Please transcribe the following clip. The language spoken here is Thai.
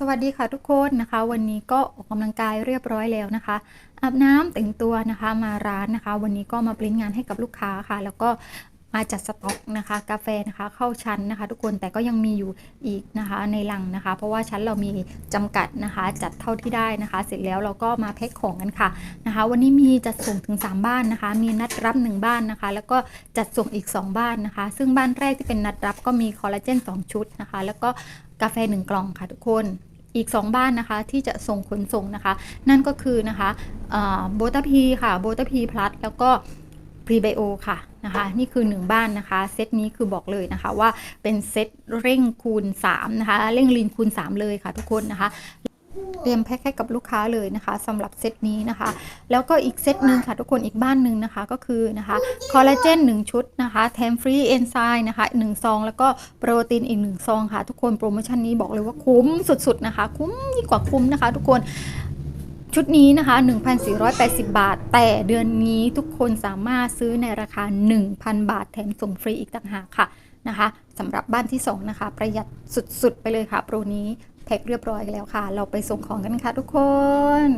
สวัสดีค่ะทุกคนนะคะ วันนี้ก็ออกกำลังกายเรียบร้อยแล้วนะคะ อาบน้ำแต่งตัวนะคะมาร้านนะคะ วันนี้ก็มาปริ้นงานให้กับลูกค้าค่ะ แล้วก็มาจัดสต็อกนะคะ กาแฟนะคะเข้าชั้นนะคะ ทุกคนแต่ก็ยังมีอยู่อีกนะคะในลังนะคะ เพราะว่าชั้นเรามีจำกัดนะคะ จัดเท่าที่ได้นะคะ เสร็จแล้วเราก็มาแพ็คของกันค่ะนะคะ วันนี้มีจัดส่งถึง 3 บ้านนะคะ มีนัดรับ 1 บ้านนะคะ แล้วก็จัดส่งอีก 2 บ้านนะคะ ซึ่งบ้านแรกที่เป็นนัดรับก็มีคอลลาเจน2 ชุดนะคะ แล้วก็ กาแฟ 1 กล่องค่ะทุกคนอีก 2 บ้านนะคะที่จะส่งขนส่งนะคะ นั่นก็คือนะคะโบตาพีค่ะโบตาพีพลัสแล้วก็พรีไบโอค่ะนะคะนี่คือ 1 บ้านนะคะเซตนี้คือบอกเลยนะคะว่าเป็นเซตเร่งคูณ3นะคะเร่งลีนคูณ 3 เลยค่ะทุกคนนะคะ เตรียมแพ็คให้กับลูกค้าเลยนะคะสำหรับเซตนี้นะคะ แล้วก็อีกเซตหนึ่งค่ะทุกคนอีกบ้านหนึ่งนะคะก็คือนะคะคอลลาเจน1 ชุดนะคะแถมฟรีเอนไซม์นะคะ1ซอง แล้วก็โปรตีนอีก1ซองค่ะ ทุกคนโปรโมชั่นนี้บอกเลยว่าคุ้มสุดๆนะคะ คุ้มยิ่งกว่าคุ้มนะคะ ทุกคนชุดนี้นะคะ 1,480 บาท แต่เดือนนี้ทุกคนสามารถซื้อในราคา 1,000 บาท แถมส่งฟรีอีกต่างหากค่ะนะคะสำหรับบ้านที่สองนะคะ ประหยัดสุด ๆ ไปเลยค่ะ โปรนี้ แพ็กเรียบร้อยแล้วค่ะ เราไปส่งของกันค่ะทุกคน